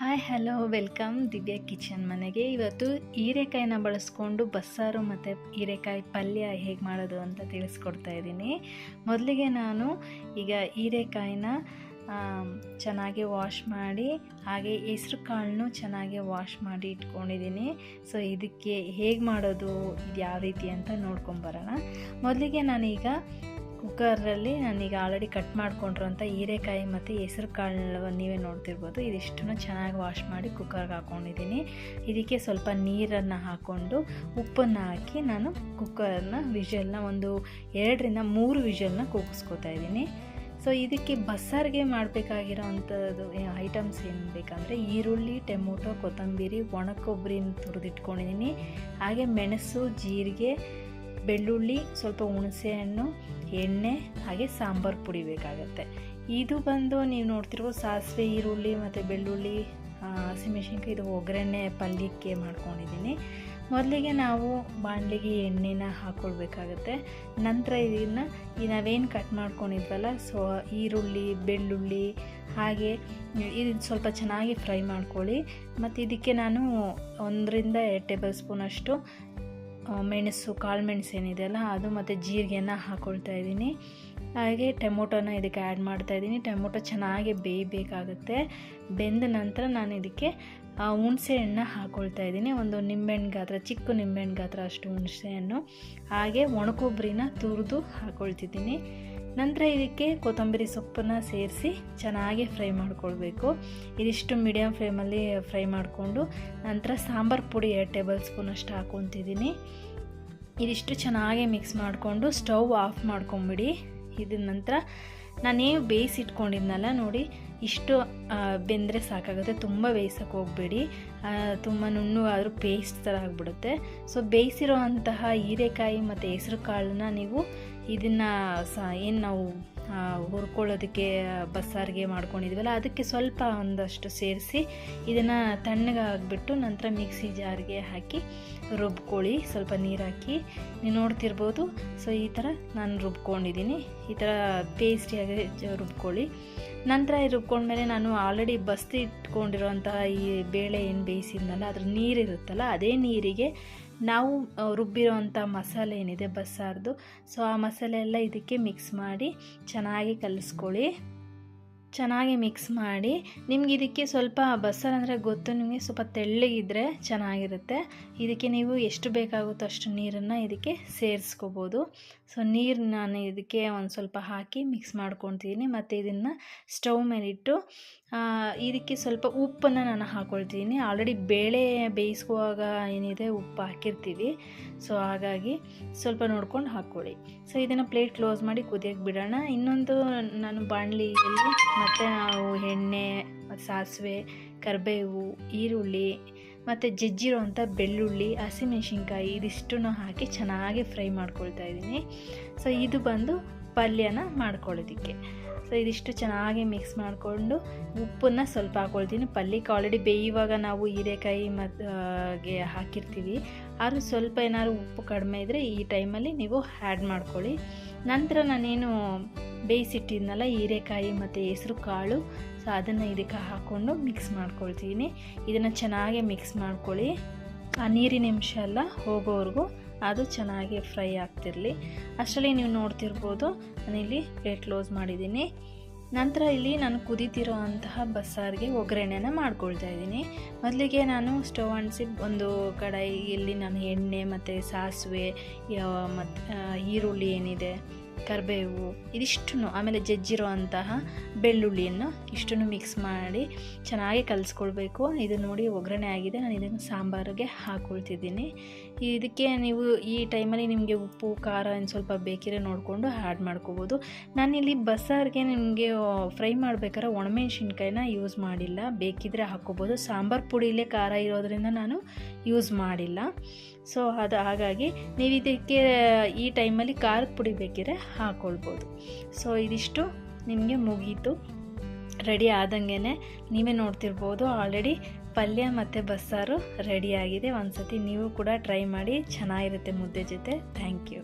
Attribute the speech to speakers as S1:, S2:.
S1: Hi, hello, welcome. Divya kitchen ಮನೆಗೆ. ಇವತ್ತು ಹೀರೆಕಾಯಿನ ಬಳಸ್ಕೊಂಡು ಬಸ್ಸಾರು ಮತ್ತು ಹೀರೆಕಾಯಿ ಪಲ್ಯ ಹೇಗೆ ಮಾಡೋದು ಅಂತ ತಿಳಿಸ್ಕೊಡ್ತಾ ಇದ್ದೀನಿ. ಮೊದಲಿಗೆ ನಾನು ಈಗ ಹೀರೆಕಾಯಿನ ಚೆನ್ನಾಗಿ ವಾಶ್ ಮಾಡಿ, ಹಾಗೆ ಹೆಸ್ರು ಕಾಳನ್ನು ಚೆನ್ನಾಗಿ ವಾಶ್ ಮಾಡಿ ಇಟ್ಕೊಂಡಿದ್ದೀನಿ. ಸೊ, ಇದಕ್ಕೆ ಹೇಗೆ ಮಾಡೋದು ಇದು ಯಾವ ರೀತಿ ಅಂತ ನೋಡ್ಕೊಂಬರೋಣ ಮೊದಲಿಗೆ ನಾನೀಗ ಕುಕ್ಕರಲ್ಲಿ ನಾನೀಗ ಆಲ್ರೆಡಿ ಕಟ್ ಮಾಡ್ಕೊಂಡಿರೋಂಥ ಹೀರೆಕಾಯಿ ಮತ್ತು ಹೆಸರು ಕಾಳು ನೀವೇ ನೋಡ್ತಿರ್ಬೋದು. ಇದಿಷ್ಟನ್ನು ಚೆನ್ನಾಗಿ ವಾಶ್ ಮಾಡಿ ಕುಕ್ಕರ್ಗೆ ಹಾಕ್ಕೊಂಡಿದ್ದೀನಿ. ಇದಕ್ಕೆ ಸ್ವಲ್ಪ ನೀರನ್ನು ಹಾಕ್ಕೊಂಡು ಉಪ್ಪನ್ನು ಹಾಕಿ ನಾನು ಕುಕ್ಕರ್ನ ವಿಷಲ್ನ ಒಂದು ಎರಡರಿಂದ ಮೂರು ವಿಷಲ್ನ ಕೂಗಿಸ್ಕೊತಾ ಇದ್ದೀನಿ. ಸೊ, ಇದಕ್ಕೆ ಬಸ್ಸಾರಿಗೆ ಮಾಡಬೇಕಾಗಿರೋ ಅಂಥದ್ದು ಐಟಮ್ಸ್ ಏನು ಬೇಕಂದರೆ ಈರುಳ್ಳಿ, ಟೊಮೊಟೊ, ಕೊತ್ತಂಬರಿ ಒಣ ಕೊಬ್ಬರಿನ ತುರಿದಿಟ್ಕೊಂಡಿದ್ದೀನಿ. ಹಾಗೆ ಮೆಣಸು, ಜೀರಿಗೆ ಬೆಳ್ಳುಳ್ಳಿ, ಸ್ವಲ್ಪ ಹುಣಸೆಹಣ್ಣು, ಎಣ್ಣೆ, ಹಾಗೆ ಸಾಂಬಾರು ಪುಡಿ ಬೇಕಾಗತ್ತೆ. ಇದು ಬಂದು ನೀವು ನೋಡ್ತಿರೋ ಸಾಸಿವೆ, ಈರುಳ್ಳಿ ಮತ್ತು ಬೆಳ್ಳುಳ್ಳಿ ಹಸಿಮೆಣ್ಸಿನ್ಕಾಯಿ, ಇದು ಒಗ್ಗರಣೆ ಪಲ್ಯಕ್ಕೆ ಮಾಡ್ಕೊಂಡಿದ್ದೀನಿ. ಮೊದಲಿಗೆ ನಾವು ಬಾಣಲಿಗೆ ಎಣ್ಣೆನ ಹಾಕ್ಕೊಳ್ಬೇಕಾಗತ್ತೆ ನಂತರ ಇದನ್ನು ಈ ನಾವೇನು ಕಟ್ ಮಾಡ್ಕೊಂಡಿದ್ವಲ್ಲ, ಸೊ, ಈರುಳ್ಳಿ, ಬೆಳ್ಳುಳ್ಳಿ, ಹಾಗೆ ಇದು ಸ್ವಲ್ಪ ಚೆನ್ನಾಗಿ ಫ್ರೈ ಮಾಡ್ಕೊಳ್ಳಿ. ಮತ್ತು ಇದಕ್ಕೆ ನಾನು ಒಂದರಿಂದ ಎರಡು ಟೇಬಲ್ ಸ್ಪೂನಷ್ಟು ಮೆಣಸು, ಕಾಳು ಮೆಣಸು ಏನಿದೆಯಲ್ಲ ಅದು ಮತ್ತು ಜೀರಿಗೆನ ಹಾಕ್ಕೊಳ್ತಾ ಇದ್ದೀನಿ. ಹಾಗೆ ಟೊಮೊಟೊನ ಇದಕ್ಕೆ ಆ್ಯಡ್ ಮಾಡ್ತಾ ಇದ್ದೀನಿ. ಟೊಮೊಟೊ ಚೆನ್ನಾಗಿ ಬೇಯಬೇಕಾಗುತ್ತೆ. ಬೆಂದ ನಂತರ ನಾನು ಇದಕ್ಕೆ ಹುಣಸೆ ಹಣ್ಣು ಹಾಕ್ಕೊಳ್ತಾ ಇದ್ದೀನಿ. ಒಂದು ನಿಂಬೆಹಣ್ಣು ಗಾತ್ರ, ಚಿಕ್ಕ ನಿಂಬೆಹಣ್ಣು ಗಾತ್ರ ಅಷ್ಟು ಹುಣಸೆ ಹಣ್ಣು. ಹಾಗೆ ಒಣಕೊಬ್ಬರಿನ ತುರಿದು ಹಾಕ್ಕೊಳ್ತಿದ್ದೀನಿ ನಂತರ ಇದಕ್ಕೆ ಕೊತ್ತಂಬರಿ ಸೊಪ್ಪನ್ನು ಸೇರಿಸಿ ಚೆನ್ನಾಗಿ ಫ್ರೈ ಮಾಡ್ಕೊಳ್ಬೇಕು. ಇದಿಷ್ಟು ಮೀಡಿಯಮ್ ಫ್ಲೇಮಲ್ಲಿ ಫ್ರೈ ಮಾಡಿಕೊಂಡು ನಂತರ ಸಾಂಬಾರು ಪುಡಿ ಎರಡು ಟೇಬಲ್ ಸ್ಪೂನ್ ಅಷ್ಟು ಹಾಕ್ಕೊತಿದ್ದೀನಿ ಇದಿಷ್ಟು ಚೆನ್ನಾಗಿ ಮಿಕ್ಸ್ ಮಾಡಿಕೊಂಡು ಸ್ಟವ್ ಆಫ್ ಮಾಡ್ಕೊಂಬಿಡಿ. ಇದ ನಂತರ ನಾನೇನು ಬೇಯಿಸಿಟ್ಕೊಂಡಿದ್ನಲ್ಲ ನೋಡಿ, ಇಷ್ಟು ಬೆಂದರೆ ಸಾಕಾಗುತ್ತೆ. ತುಂಬ ಬೇಯಿಸೋಕೆ ಹೋಗಬೇಡಿ. ತುಂಬ ನುಣ್ಣಗಾದರೂ ಪೇಸ್ಟ್ ಥರ ಆಗಿಬಿಡುತ್ತೆ. ಸೊ ಬೇಯಿಸಿರೋ ಅಂತಹ ಹೀರೆಕಾಯಿ ಮತ್ತು ಹೆಸರು ಕಾಳನ್ನ ನೀವು ಇದನ್ನು ಸ, ಏನು ನಾವು ಹುರ್ಕೊಳ್ಳೋದಕ್ಕೆ ಬಸ್ಸಾರಿಗೆ ಮಾಡ್ಕೊಂಡಿದ್ವಲ್ಲ, ಅದಕ್ಕೆ ಸ್ವಲ್ಪ ಒಂದಷ್ಟು ಸೇರಿಸಿ ಇದನ್ನು ತಣ್ಣಗಾಗ್ಬಿಟ್ಟು ನಂತರ ಮಿಕ್ಸಿ ಜಾರಿಗೆ ಹಾಕಿ ರುಬ್ಕೊಳ್ಳಿ. ಸ್ವಲ್ಪ ನೀರು ಹಾಕಿ. ನೀವು ನೋಡ್ತಿರ್ಬೋದು, ಸೊ ಈ ಥರ ನಾನು ರುಬ್ಕೊಂಡಿದ್ದೀನಿ. ಈ ಥರ ಪೇಸ್ಟಿಯಾಗಿ ರುಬ್ಕೊಳ್ಳಿ. ನಂತರ ರುಬ್ಕೊಂಡ್ಮೇಲೆ ನಾನು ಆಲ್ರೆಡಿ ಬಸ್ತಿ ಇಟ್ಕೊಂಡಿರೋಂತಹ ಈ ಬೇಳೆ ಏನು ಬೇಯಿಸಿದ್ನಲ್ಲ, ಅದ್ರ ನೀರಿರುತ್ತಲ್ಲ ಅದೇ ನೀರಿಗೆ ನಾವು ರುಬ್ಬಿರೋವಂಥ ಮಸಾಲೆ ಏನಿದೆ ಬಸ್ಸಾರ್ದು. ಸೊ ಆ ಮಸಾಲೆ ಎಲ್ಲ ಇದಕ್ಕೆ ಮಿಕ್ಸ್ ಮಾಡಿ ಚೆನ್ನಾಗಿ ಕಲಿಸ್ಕೊಳ್ಳಿ. ಚೆನ್ನಾಗಿ ಮಿಕ್ಸ್ ಮಾಡಿ, ನಿಮ್ಗೆ ಇದಕ್ಕೆ ಸ್ವಲ್ಪ ಬಸ್ಸಾರು ಅಂದರೆ ಗೊತ್ತು, ನಿಮಗೆ ಸ್ವಲ್ಪ ತೆಳ್ಳಗಿದ್ರೆ ಚೆನ್ನಾಗಿರುತ್ತೆ. ಇದಕ್ಕೆ ನೀವು ಎಷ್ಟು ಬೇಕಾಗುತ್ತೋ ಅಷ್ಟು ನೀರನ್ನು ಇದಕ್ಕೆ ಸೇರಿಸ್ಕೋಬೋದು. ಸೊ ನೀರು ನಾನು ಇದಕ್ಕೆ ಒಂದು ಸ್ವಲ್ಪ ಹಾಕಿ ಮಿಕ್ಸ್ ಮಾಡ್ಕೊತಿದ್ದೀನಿ ಮತ್ತು ಇದನ್ನು ಸ್ಟವ್ ಮೇಲಿಟ್ಟು ಇದಕ್ಕೆ ಸ್ವಲ್ಪ ಉಪ್ಪನ್ನು ನಾನು ಹಾಕ್ಕೊಳ್ತಿದ್ದೀನಿ ಆಲ್ರೆಡಿ ಬೇಳೆ ಬೇಯಿಸುವಾಗ ಏನಿದೆ ಉಪ್ಪು ಹಾಕಿರ್ತೀವಿ. ಸೊ ಹಾಗಾಗಿ ಸ್ವಲ್ಪ ನೋಡ್ಕೊಂಡು ಹಾಕ್ಕೊಳ್ಳಿ. ಸೊ ಇದನ್ನು ಪ್ಲೇಟ್ ಕ್ಲೋಸ್ ಮಾಡಿ ಕುದಿಯೋಕ್ಕೆ ಬಿಡೋಣ. ಇನ್ನೊಂದು ನಾನು ಬಾಣಲಿಯಲ್ಲಿ ಮತ್ತು ನಾವು ಎಣ್ಣೆ, ಸಾಸಿವೆ, ಕರಿಬೇವು, ಈರುಳ್ಳಿ ಮತ್ತು ಜಜ್ಜಿರುವಂಥ ಬೆಳ್ಳುಳ್ಳಿ, ಹಸಿಮೆಣ್ಸಿನ್ಕಾಯಿ ಇದಿಷ್ಟನ್ನು ಹಾಕಿ ಚೆನ್ನಾಗಿ ಫ್ರೈ ಮಾಡ್ಕೊಳ್ತಾ ಇದ್ದೀನಿ. ಸೊ ಇದು ಬಂದು ಪಲ್ಯನ ಮಾಡ್ಕೊಳ್ಳೋದಕ್ಕೆ. ಸೊ ಇದಿಷ್ಟು ಚೆನ್ನಾಗಿ ಮಿಕ್ಸ್ ಮಾಡಿಕೊಂಡು ಉಪ್ಪನ್ನು ಸ್ವಲ್ಪ ಹಾಕ್ಕೊಳ್ತೀನಿ ಪಲ್ಯಕ್ಕೆ ಆಲ್ರೆಡಿ ಬೇಯುವಾಗ ನಾವು ಹೀರೆಕಾಯಿ ಮತ್ತು ಹಾಕಿರ್ತೀವಿ. ಆದರೂ ಸ್ವಲ್ಪ ಏನಾದ್ರು ಉಪ್ಪು ಕಡಿಮೆ ಇದ್ದರೆ ಈ ಟೈಮಲ್ಲಿ ನೀವು ಆ್ಯಡ್ ಮಾಡ್ಕೊಳ್ಳಿ. ನಂತರ ನಾನೇನು ಬೇಯಿಸಿಟ್ಟಿದ್ನಲ್ಲ ಹೀರೆಕಾಯಿ ಮತ್ತು ಹೆಸರು ಕಾಳು. ಸೊ ಅದನ್ನು ಇದಕ್ಕೆ ಹಾಕ್ಕೊಂಡು ಮಿಕ್ಸ್ ಮಾಡ್ಕೊಳ್ತೀನಿ. ಇದನ್ನು ಚೆನ್ನಾಗಿ ಮಿಕ್ಸ್ ಮಾಡ್ಕೊಳ್ಳಿ. ಆ ನೀರಿನ ಅಂಶ ಎಲ್ಲ ಹೋಗೋವರೆಗೂ ಅದು ಚೆನ್ನಾಗಿ ಫ್ರೈ ಆಗ್ತಿರಲಿ. ಅಷ್ಟರಲ್ಲಿ ನೀವು ನೋಡ್ತಿರ್ಬೋದು, ನಾನಿಲ್ಲಿ ಪ್ಲೇಟ್ ಕ್ಲೋಸ್ ಮಾಡಿದ್ದೀನಿ. ನಂತರ ಇಲ್ಲಿ ನಾನು ಕುದೀತಿರೋ ಅಂತಹ ಬಸ್ಸಾರಿಗೆ ಒಗ್ಗರಣೆನ ಮಾಡ್ಕೊಳ್ತಾ ಇದ್ದೀನಿ. ಮೊದಲಿಗೆ ನಾನು ಸ್ಟವ್ ಅಂಟಿಸಿ ಒಂದು ಕಡಾಯಿಯಲ್ಲಿ ನಾನು ಎಣ್ಣೆ ಮತ್ತು ಸಾಸಿವೆ ಮತ್ತು ಈರುಳ್ಳಿ ಏನಿದೆ ಕರಿಬೇವು ಇದಿಷ್ಟು ಆಮೇಲೆ ಜಜ್ಜಿರೋ ಅಂತಹ ಬೆಳ್ಳುಳ್ಳಿಯನ್ನು ಇಷ್ಟನ್ನು ಮಿಕ್ಸ್ ಮಾಡಿ ಚೆನ್ನಾಗಿ ಕಲಿಸ್ಕೊಳ್ಬೇಕು. ಇದು ನೋಡಿ ಒಗ್ಗರಣೆ ಆಗಿದೆ. ನಾನು ಇದನ್ನು ಸಾಂಬಾರಿಗೆ ಹಾಕ್ಕೊಳ್ತಿದ್ದೀನಿ ಇದಕ್ಕೆ ನೀವು ಈ ಟೈಮಲ್ಲಿ ನಿಮಗೆ ಉಪ್ಪು, ಖಾರ ಏನು ಸ್ವಲ್ಪ ಬೇಕಿದ್ರೆ ನೋಡಿಕೊಂಡು ಆ್ಯಡ್ ಮಾಡ್ಕೋಬೋದು. ನಾನಿಲ್ಲಿ ಬಸ್ಸಾರಿಗೆ ನಿಮಗೆ ಫ್ರೈ ಮಾಡ್ಬೇಕಾದ್ರೆ ಒಣಮೆಣ್ಸಿನ್ಕಾಯಿನ ಯೂಸ್ ಮಾಡಿಲ್ಲ. ಬೇಕಿದ್ರೆ ಹಾಕ್ಕೋಬೋದು ಸಾಂಬಾರು ಪುಡಿಲೇ ಖಾರ ಇರೋದ್ರಿಂದ ನಾನು ಯೂಸ್ ಮಾಡಿಲ್ಲ. ಸೊ ಅದು ಹಾಗಾಗಿ ನೀವು ಇದಕ್ಕೆ ಈ ಟೈಮಲ್ಲಿ ಖಾರದ ಪುಡಿ ಬೇಕಿದ್ರೆ ಹಾಕ್ಕೊಳ್ಬೋದು ಸೊ ಇದಿಷ್ಟು ನಿಮಗೆ ಮುಗೀತು. ರೆಡಿ ಆದಂಗೆ ನೀವೇ ನೋಡ್ತಿರ್ಬೋದು ಆಲ್ರೆಡಿ ಪಲ್ಯ ಮತ್ತು ಬಸ್ಸಾರು ರೆಡಿಯಾಗಿದೆ ಒಂದು ಸತಿ ನೀವು ಕೂಡ ಟ್ರೈ ಮಾಡಿ ಚೆನ್ನಾಗಿರುತ್ತೆ ಮುದ್ದೆ ಜೊತೆ. Thank you.